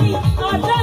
Adi, Adi.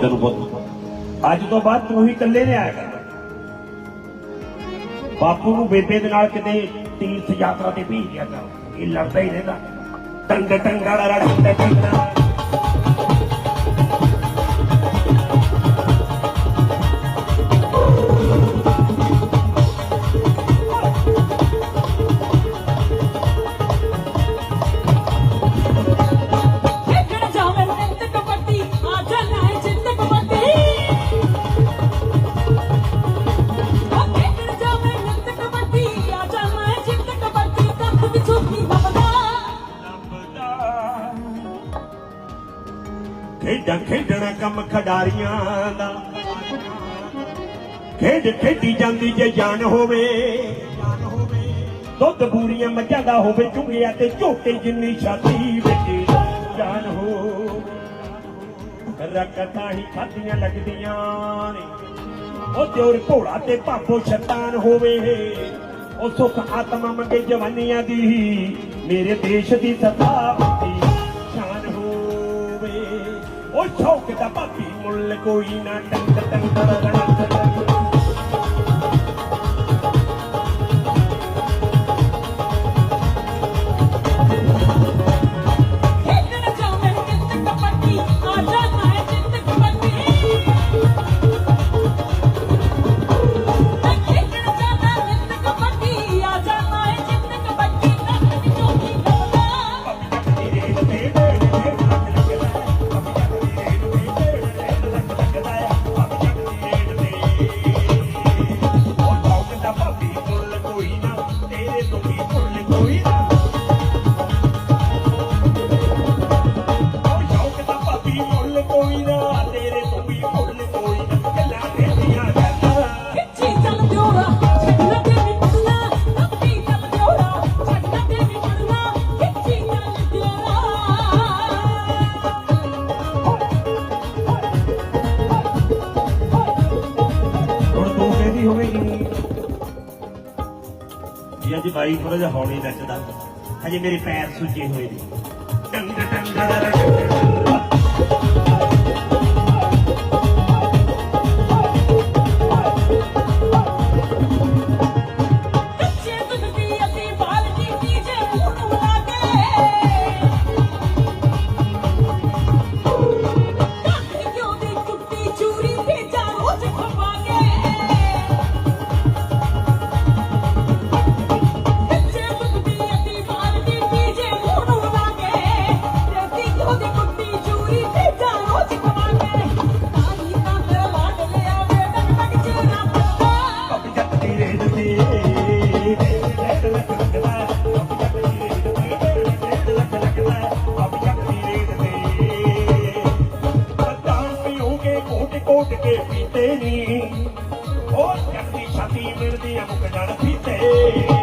ਤੈਨੂੰ ਪੁੱਤ ਅੱਜ ਤੋਂ ਬਾਅਦ ਤੂੰ ਹੀ ਇਕੱਲੇ ਨੇ ਆਇਆ ਕਰ ਬਾਪੂ ਨੂੰ ਬੇਬੇ ਦੇ ਨਾਲ ਕਿਤੇ ਤੀਰਥ ਯਾਤਰਾ ਤੇ ਭੇਜਿਆ ਕਰ। ਇਹ ਲੜਦਾ ਹੀ ਰਹਿੰਦਾ। ਟੰਗ ਟੰਗਾ ਰੜਾ ਟੰਗਾ ਖੇਡਾਂ, ਖੇਡਣਾ ਕੰਮ ਖਡਾਰੀਆਂ ਦਾ। ਖੇਡ ਖੇਡੀ ਜਾਂਦੀ ਜੇ ਜਾਨ ਹੋਵੇ। ਦੁੱਧ ਬੂਰੀਆਂ ਮੱਝਾਂ ਦਾ ਹੋਵੇ ਚੁੰਗਿਆ ਤੇ ਝੋਟੇ ਜਿੰਨੀ ਛਾਤੀ ਵਿੱਚ ਜਾਨ ਹੋ। ਰਕਤਾਂ ਹੀ ਖਾਦੀਆਂ ਲੱਗਦੀਆਂ ਨੇ। ਉਹ ਜੋਰ ਘੋੜਾ ਤੇ ਭਾਪੋ ਸ਼ੈਤਾਨ ਹੋਵੇ। ਉਹ ਸੁਖ ਆਤਮਾ ਮੰਗੇ ਜਵਾਨੀਆਂ ਦੀ। ਮੇਰੇ ਦੇਸ਼ ਦੀ ਸਤਾ ਉੱਤੀ போய் சோக்கு தப்பா தீ கோயினா டங்க டங்க ਜੀ ਅੱਜ ਬਾਈ ਥੋੜਾ ਜਿਹਾ ਹੌਲੀ ਨੱਚਦਾ। ਹਜੇ ਮੇਰੇ ਪੈਰ ਸੁੱਜੇ ਹੋਏ ਨੇ। ਟੰਗ ਟੰਗ ਕੇ ਪੀਤੇ ਨੀ ਉਹ ਜੱਤੀ ਛਾਤੀ ਮਿਲਦੀ ਆ ਮੁੱਕ ਜੜ ਪੀਤੇ।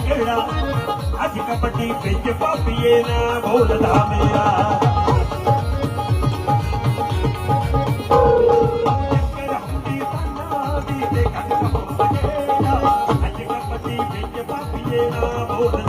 ਅੱਜ ਕਬੱਡੀ ਵਿੱਚ ਪਾਪੀਏ ਨਾ ਬੋਲਦਾ ਮੇਰਾ ਅੱਜ ਕਬੱਡੀ ਵਿੱਚ ਪਾਪੀਏ ਨਾ ਬੋਲਦਾ